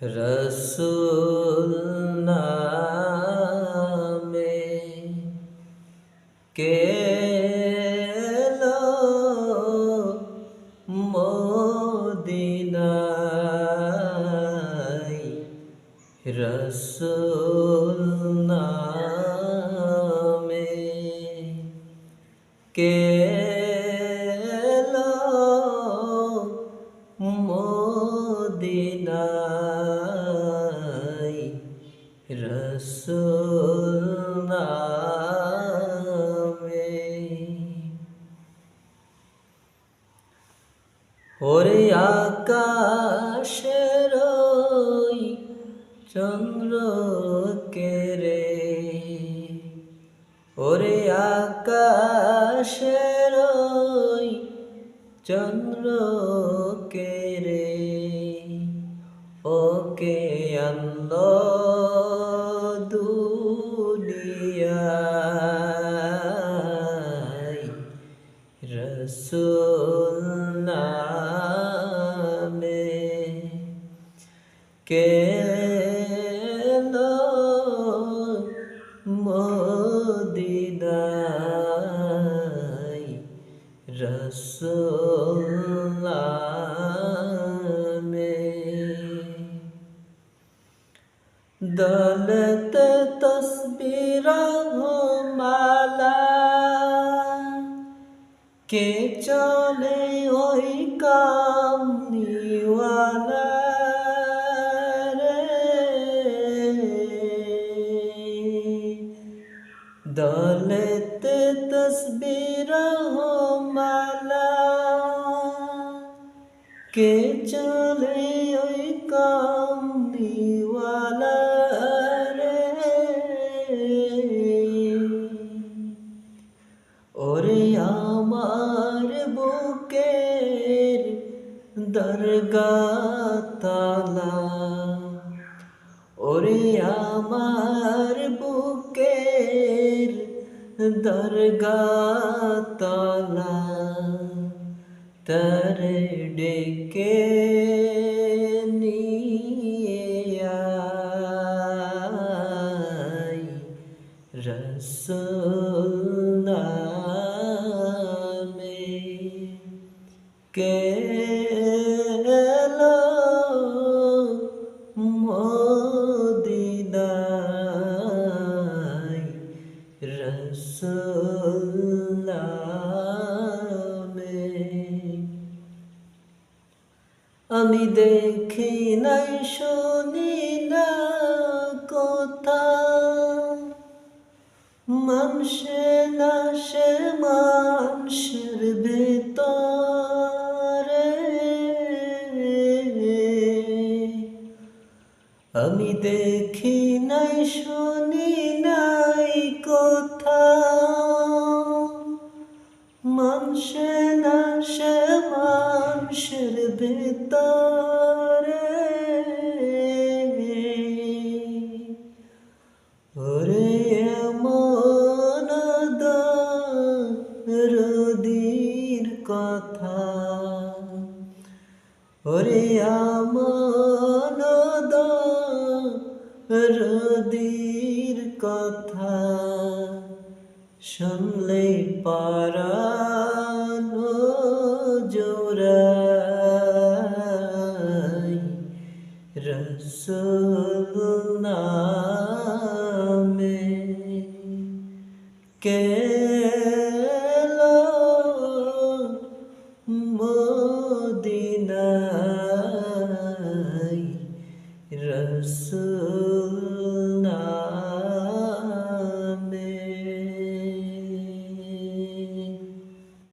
রসুল নামে কে এলো মদিনায় রসুল নামে কে রসুল নামে ওরে আকাশের চন্দ্র কেরে ওরে আকাশের চন্দ্র কেরে ওকে আন্দ কে এলো মদিনায় রসুল নামে দলত তসবির মালা কে চলে ওই কামনিওয়ালা দৌলত তসবির মালা কে চলে ওই কামনিওয়ালা রে ওরে আমার বুকের দরগা তালা ওরে আমার বুকের দরগা তলা তর ডেকে আমি দেখি নাই, শুনি না কথা। মানুষে না, সে মানুষের ভেতরে। আমি দেখি নাই, শুনি নাই কথা। মানুষে না ভেতরে ওরে এমন রদির কথা। ওরে আমন রদির কথা। শুনলে পারানো জোড়াই रसूल नामे के मोदिनाई रसूल